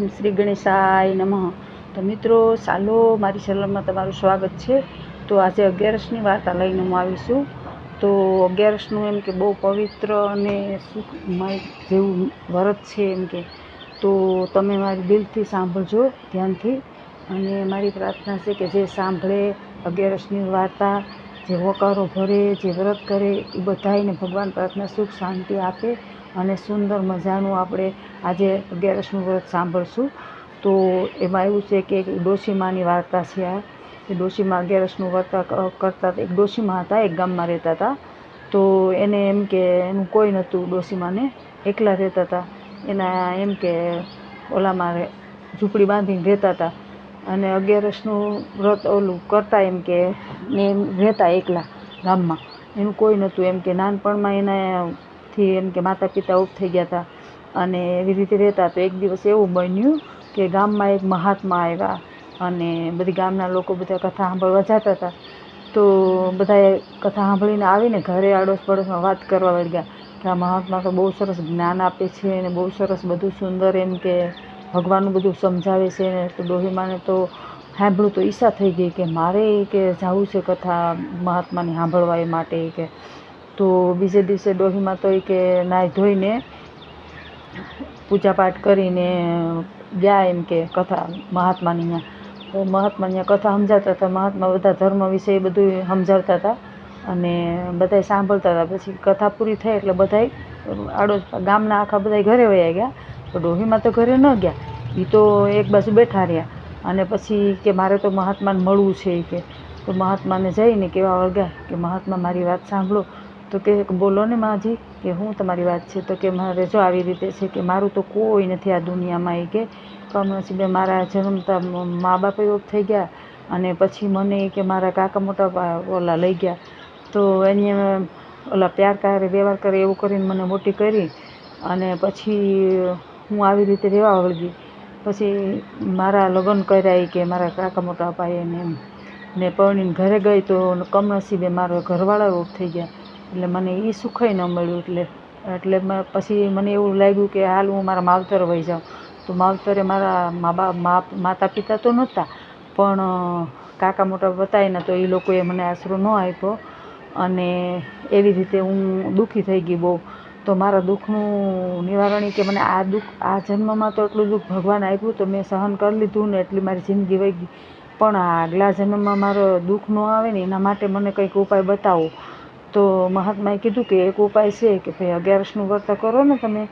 ઓમ શ્રી ગણેશાય નમઃ. તો મિત્રો, ચાલો, મારી ચેનલમાં તમારું સ્વાગત છે. તો આજે અગિયારસની વાર્તા લઈને હું આવીશું. તો અગિયારસનું એમ કે બહુ પવિત્ર અને સુખમય જેવું વ્રત છે એમ કે. તો તમે મારી દિલથી સાંભળજો ધ્યાનથી. અને મારી પ્રાર્થના છે કે જે સાંભળે અગિયારસની વાર્તા, જે હોકારો ભરે, જે વ્રત કરે, એ બધાયને ભગવાન પ્રાર્થના સુખ શાંતિ આપે. અને સુંદર મજાનું આપણે આજે અગિયારસનું વ્રત સાંભળશું. તો એમાં એવું છે કે એક ડોશીમાની વાર્તા છે આ. એ ડોશીમા અગિયારસનું વ્રત કરતા એક ડોશીમા હતા, એક ગામમાં રહેતા હતા. તો એને એમ કે, એનું કોઈ નહોતું ડોશીમાને. એકલા રહેતા હતા. એના એમ કે ઓલામાં ઝૂંપડી બાંધીને રહેતા હતા. અને અગિયારસનું વ્રત ઓલું કરતા એમ કે, ને એમ રહેતા એકલા ગામમાં. એનું કોઈ નહોતું. એમ કે નાનપણમાં એનાથી એમ કે માતા પિતા ઓફ થઈ ગયા હતા અને એવી રીતે રહેતા તો એક દિવસ એવું બન્યું કે ગામમાં એક મહાત્મા આવ્યા અને બધી ગામના લોકો બધા કથા સાંભળવા જતા હતા તો બધાએ કથા સાંભળીને આવીને ઘરે આડોશ પડોશમાં વાત કરવા લાગ્યા કે આ મહાત્મા તો બહુ સરસ જ્ઞાન આપે છે અને બહુ સરસ બધું સુંદર એમ કે ભગવાનનું બધું સમજાવે છે ને તો ડોહીમાને તો સાંભળ્યું તો ઈચ્છા થઈ ગઈ કે મારે કે જવું છે કથા મહાત્માની સાંભળવા એ માટે કે. તો બીજે દિવસે ડોહીમાં તો એ કે નાહી ધોઈને પૂજાપાઠ કરીને ગયા એમ કે કથા મહાત્માની તો મહાત્મા કથા સમજાવતા હતા. મહાત્મા બધા ધર્મ વિશે એ બધું સમજાવતા હતા અને બધાય સાંભળતા હતા. પછી કથા પૂરી થઈ એટલે બધાય આડોશ ગામના આખા બધાય ઘરે વયા ગયા. તો ડોહીમાં તો ઘરે ન ગયા. એ તો એક બાજુ બેઠા રહ્યા. અને પછી કે મારે તો મહાત્માને મળવું છે કે. તો મહાત્માને જઈને કેવા વળગ્યા કે મહાત્મા મારી વાત સાંભળો. તો કે બોલો ને માજી, કે હું તમારી વાત છે, તો કે મારે જો આવી રીતે છે કે મારું તો કોઈ નથી આ દુનિયામાં એ કે કમનસીબે મારા જન્મતા મા બાપ યોગ થઈ ગયા અને પછી મને કે મારા કાકા મોટા ઓલા લઈ ગયા. તો એની ઓલા પ્યાર કરે, વ્યવહાર કરે એવું કરીને મને મોટી કરી અને પછી હું આવી રીતે રહેવા વળગી. પછી મારા લગ્ન કર્યા કે મારા કાકા મોટા અપાએ એમ. ને પરણીને ઘરે ગઈ તો કમનસીબે મારા ઘરવાળા ઓફ થઈ ગયા. એટલે મને એ સુખય ન મળ્યું એટલે એટલે પછી મને એવું લાગ્યું કે હાલ હું મારા માવતર વહી જાઉં. તો માવતરે મારા મા બાપ માતા પિતા તો નહોતા, પણ કાકા મોટા બતાવીને તો એ લોકોએ મને આશરો ન આપ્યો. અને એવી રીતે હું દુઃખી થઈ ગઈ બહુ. તો મારા દુઃખનું નિવારણ કે મને આ દુઃખ, આ જન્મમાં તો એટલું દુઃખ ભગવાન આપ્યું તો મેં સહન કરી લીધું ને એટલી મારી જિંદગી વહી ગઈ. પણ આગલા જન્મમાં મારો દુઃખ ન આવે ને એના માટે મને કંઈક ઉપાય બતાવો. તો મહાત્માએ કીધું કે એક ઉપાય છે કે ભાઈ અગિયારસનું વ્રત કરો ને તમે,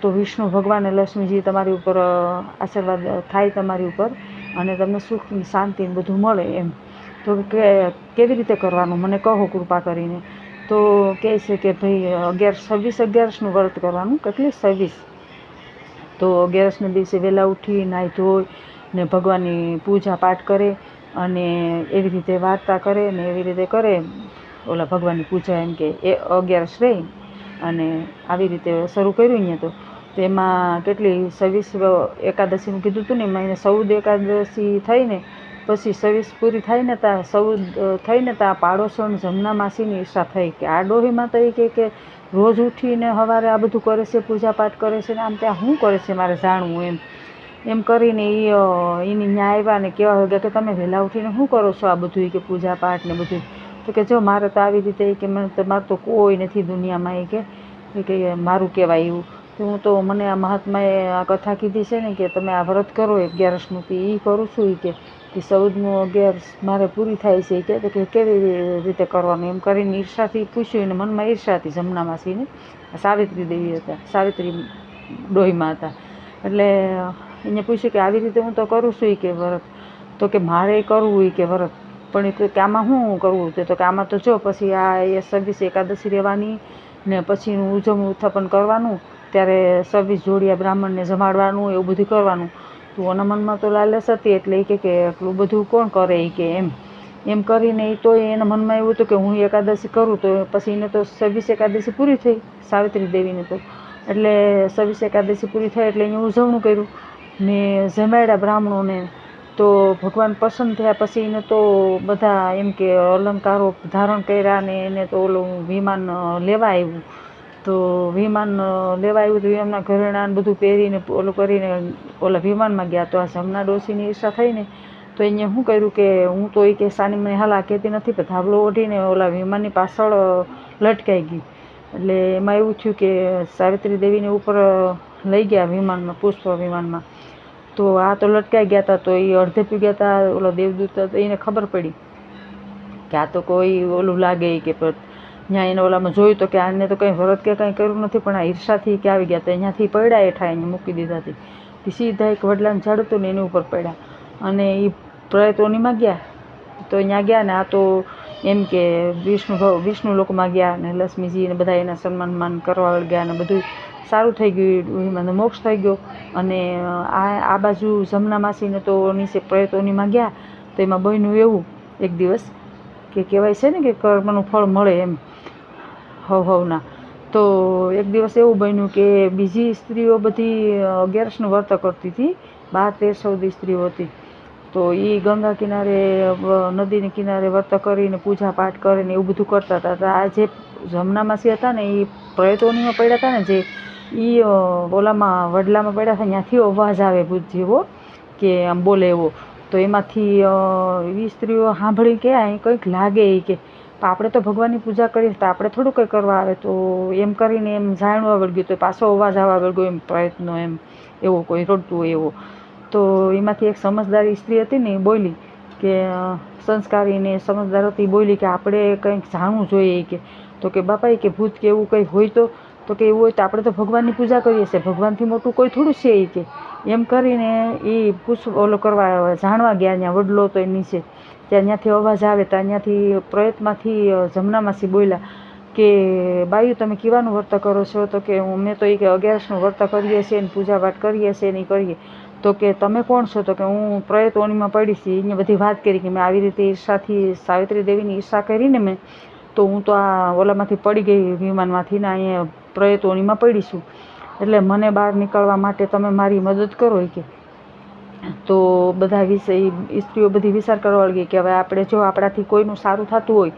તો વિષ્ણુ ભગવાન અને લક્ષ્મીજી તમારી ઉપર આશીર્વાદ થાય તમારી ઉપર અને તમને સુખ શાંતિ બધું મળે એમ. તો કે કેવી રીતે કરવાનું? મને કહો કૃપા કરીને. તો કહે છે કે ભાઈ અગિયાર, છવ્વીસ અગિયારસનું વ્રત કરવાનું. કેટલી? છવ્વીસ. તો અગિયારસના દિવસે વહેલા ઉઠી, નાહી ધોઈ ને ભગવાનની પૂજા પાઠ કરે અને એવી રીતે વાર્તા કરે ને એવી રીતે કરે. ઓલા ભગવાનની પૂજા એમ કે એ અગિયારસ રહી અને આવી રીતે શરૂ કર્યું અહીંયા તો. તો એમાં કેટલી સવીસ એકાદશીનું કીધું હતું ને એમાં એને ચૌદ એકાદશી થઈને પછી સવીસ પૂરી થઈને ત્યાં ચૌદ થઈને ત્યાં પાડોશણ જમના માસીની ઈચ્છા થઈ કે આ ડોહીમાં તો એ કે રોજ ઉઠીને સવારે આ બધું કરે છે, પૂજાપાઠ કરે છે ને આમ ત્યાં શું કરે છે મારે જાણવું એમ. એમ કરીને એ એની ન્યાય આવ્યા ને કહેવા લાગ્યા કે તમે વહેલા ઉઠીને શું કરો છો આ બધું કે પૂજાપાઠ ને બધું. તો કે જો મારે તો આવી રીતે કે મને તો મારે તો કોઈ નથી દુનિયામાં એ કે એ કે મારું કહેવાય એવું. તો હું તો મને આ મહાત્માએ આ કથા કીધી છે ને કે તમે આ વ્રત કરો અગિયારસનું તો એ કરું છું એ કે. કે ચૌદમું અગિયારસ મારે પૂરી થાય છે કે. તો કે કેવી રીતે કરવાનું? એમ કરીને ઈર્ષાથી પૂછ્યું એને મનમાં ઈર્ષા હતી જમના માસીને સાવિત્રી દેવી હતા, સાવિત્રી ડોહીમાં હતા. એટલે એને પૂછ્યું કે આવી રીતે હું તો કરું છું એ કે વ્રત. તો કે મારે કરવું એ કે વ્રત. પણ એ કે આમાં શું કરવું તે તો કે આમાં તો જો પછી આ એ છવ્વીસ એકાદશી રહેવાની ને પછીનું ઉજવણું ઉત્થાપન કરવાનું, ત્યારે છવ્વીસ જોડિયા બ્રાહ્મણને જમાડવાનું, એવું બધું કરવાનું. તો એના મનમાં તો લાલચ હતી એટલે એ કે એટલું બધું કોણ કરે એ કે એમ. એમ કરીને એ તો એના મનમાં એવું હતું કે હું એકાદશી કરું તો પછી એને તો છવ્વીસ એકાદશી પૂરી થઈ, સાવિત્રી દેવીને તો. એટલે છવ્વીસ એકાદશી પૂરી થઈ એટલે અહીંયા ઉજવણું કર્યું ને જમાડ્યા બ્રાહ્મણોને. તો ભગવાન પસંદ થયા પછી એને તો બધા એમ કે અલંકારો ધારણ કર્યા ને એને તો ઓલું વિમાન લેવા આવ્યું. તો વિમાન લેવા આવ્યું તો એમના ઘરેણાં ને બધું પહેરીને ઓલું કરીને ઓલા વિમાનમાં ગયા. તો આ જમના ડોશીની ઈચ્છા થઈને તો એને શું કર્યું કે હું તો એ કે સાની મને હાલ કહેતી નથી, પણ ધાબલો ઓઢીને ઓલા વિમાનની પાછળ લટકાઈ ગઈ. એટલે એમાં એવું થયું કે સાવિત્રી દેવીને ઉપર લઈ ગયા વિમાનમાં, પુષ્પ વિમાનમાં. તો આ તો લટકાઈ ગયા હતા તો એ અડધે પી ગયા હતા ઓલો દેવદૂત એને ખબર પડી કે આ તો કોઈ ઓલું લાગે કે ત્યાં એને ઓલામાં જોયું તો કે આને તો કંઈ વ્રત કે કંઈ કર્યું નથી, પણ આ ઈર્ષાથી કે આવી ગયા તો અહીંયાથી પડ્યા હેઠા એને મૂકી દીધા હતી સીધા એક વડલાનું ઝાડ હતું ને એની ઉપર પડ્યા. અને એ પ્રયત્નોનીમાં ગયા. તો અહીંયા ગયા ને આ તો એમ કે વિષ્ણુ વિષ્ણુ લોકમાં ગયા ને લક્ષ્મીજી ને બધા એના સન્માન માન કરવા ગયા ને બધું સારું થઈ ગયું, એમાં મોક્ષ થઈ ગયો. અને આ આ બાજુ જમના માસીને તો નીચે પ્રયત્નોનીમાં ગયા, તો એમાં બન્યું એવું એક દિવસ કે કહેવાય છે ને કે કર્મનું ફળ મળે એમ, હવ હવના. તો એક દિવસ એવું બન્યું કે બીજી સ્ત્રીઓ બધી અગિયારસનું વર્ત કરતી હતી બાર તેર ચૌદ સ્ત્રીઓ હતી. તો એ ગંગા કિનારે નદીને કિનારે વર્ત કરીને પૂજા પાઠ કરીને એવું બધું કરતા હતા. તો આ જે જમના માસી હતા ને એ પ્રયતોનીમાં પડ્યા હતા ને જે એ ઓલામાં, વડલામાં પડ્યા હતા ત્યાંથી અવાજ આવે ભૂત જેવો કે આમ બોલે એવો. તો એમાંથી એ સ્ત્રીઓ સાંભળી કે અહીં કંઈક લાગે એ કે, આપણે તો ભગવાનની પૂજા કરીએ તો આપણે થોડું કંઈ કરવા આવે. તો એમ કરીને એમ જાણવા વળગ્યું, તો પાછો અવાજ આવવા વળગ્યો, એમ પ્રયત્નો, એમ એવો કોઈ રડતું એવો. તો એમાંથી એક સમજદાર સ્ત્રી હતી ને, એ બોલી કે સંસ્કારીને સમજદાર હતી બોલી કે આપણે કંઈક જાણવું જોઈએ કે. તો કે, બાપા કે ભૂત કે એવું કંઈ હોય તો તો કે એવું હોય તો આપણે તો ભગવાનની પૂજા કરીએ છીએ. ભગવાનથી મોટું કોઈ થોડું છે એ કે. એમ કરીને એ પૂછ ઓલો કરવા જાણવા ગયા ત્યાં વડલો તો એની છે. ત્યાં ત્યાંથી અવાજ આવે ત્યાં ત્યાંથી પ્રયત્નમાંથી જમનામાંથી બોલ્યા કે, બાયું, તમે કેવાનું વર્ત કરો છો? તો કે મેં તો એ કે અગિયારસનું વર્ત કરીએ છીએ ને પૂજા પાઠ કરીએ છીએ ને કરીએ. તો કે, તમે કોણ છો? તો કે, હું પ્રયતોનીમાં પડી છી. એને બધી વાત કરી કે મેં આવી રીતે ઈર્ષાથી, સાવિત્રી દેવીની ઈર્ષા કરીને મેં, તો હું તો આ ઓલામાંથી પડી ગઈ વિમાનમાંથી ને અહીંયા પ્રયતોનીમાં પડીશું. એટલે મને બહાર નીકળવા માટે તમે મારી મદદ કરો કે. તો બધા વિષય સ્ત્રીઓ બધી વિચાર કરવા લાગી કે હવે આપણે જો આપણાથી કોઈનું સારું થતું હોય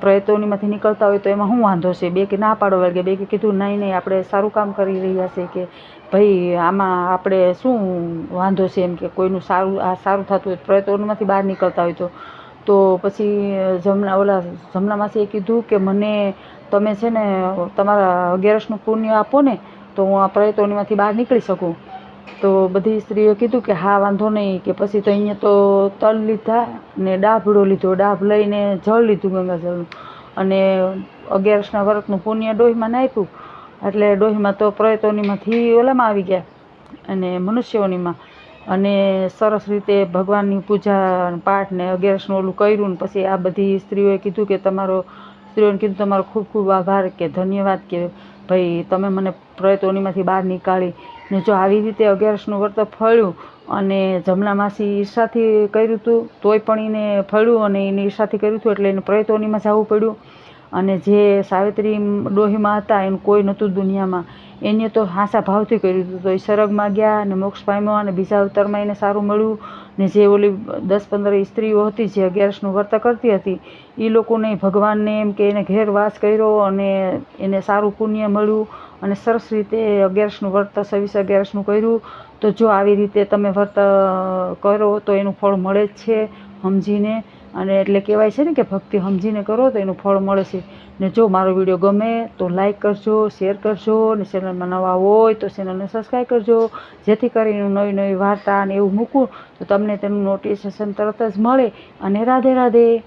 પ્રયત્નોમાંથી નીકળતા હોય તો એમાં શું વાંધો છે? બે કે ના પાડો વળગે બે કે કીધું, નહીં નહીં, આપણે સારું કામ કરી રહ્યા છે કે ભાઈ આમાં આપણે શું વાંધો છે એમ કે કોઈનું સારું, આ સારું થતું હોય પ્રયત્નોમાંથી બહાર નીકળતા હોય તો તો પછી જમના, ઓલા જમનામાસીએ કીધું કે મને તમે છે ને, તમારા અગિયારસનું પુણ્ય આપો ને, તો હું આ પ્રયત્નોમાંથી બહાર નીકળી શકું. તો બધી સ્ત્રીઓ કીધું કે હા, વાંધો નહીં, કે પછી તો અહીંયા તો તલ લીધા ને ડાભડો લીધો, ડાભ લઈને જળ લીધું ગંગાજળનું. અને અગિયારસના વ્રતનું પુણ્ય ડોહીમાં નાખ્યું એટલે ડોહીમાં તો પ્રયતોનીમાંથી ઓલામાં આવી ગયા. અને મનુષ્યોનીમાં. અને સરસ રીતે ભગવાનની પૂજા પાઠ ને અગિયારસનું ઓલું કર્યું ને પછી આ બધી સ્ત્રીઓએ કીધું કે તમારો, સ્ત્રીઓને કીધું તમારો ખૂબ ખૂબ આભાર કે ધન્યવાદ કે ભાઈ તમે મને પ્રયત્નોનીમાંથી બહાર નીકાળી ને જો આવી રીતે અગિયારસનું વર્ત ફળ્યું અને જમના માસી ઈર્ષાથી કર્યું હતું તોય પણ એને ફળ્યું અને એને ઈર્ષાથી કર્યું હતું એટલે એને પ્રયત્નોનીમાં જવું પડ્યું. અને જે સાવિત્રી ડોહીમાં હતા એનું કોઈ નહોતું દુનિયામાં. એને તો હાસા ભાવથી કર્યું હતું. તો એ સરગમાં ગયા અને મોક્ષ પામ્યો અને બીજા અવતારમાં એને સારું મળ્યું. ને જે ઓલી દસ પંદર સ્ત્રીઓ હતી, જે અગિયારસનું વર્ત કરતી હતી એ લોકોને ભગવાનને એમ કે એને ઘેર વાસ કર્યો અને એને સારું પુણ્ય મળ્યું અને સરસ રીતે અગિયારસનું વર્ત સવીસ અગિયારસનું કર્યું. તો જો આવી રીતે તમે વ્રત કરો તો એનું ફળ મળે જ છે, સમજીને. અને એટલે કહેવાય છે ને કે ભક્તિ સમજીને કરો તો એનું ફળ મળે છે. ને જો મારો વીડિયો ગમે તો લાઈક કરજો શેર કરજો ને ચેનલમાં નવા હોય તો ચેનલને સબસ્ક્રાઈબ કરજો. જેથી કરીને નવી નવી વાર્તા ને એવું મૂકું તો તમને તેનું નોટિફિકેશન તરત જ મળે. અને રાધે રાધે.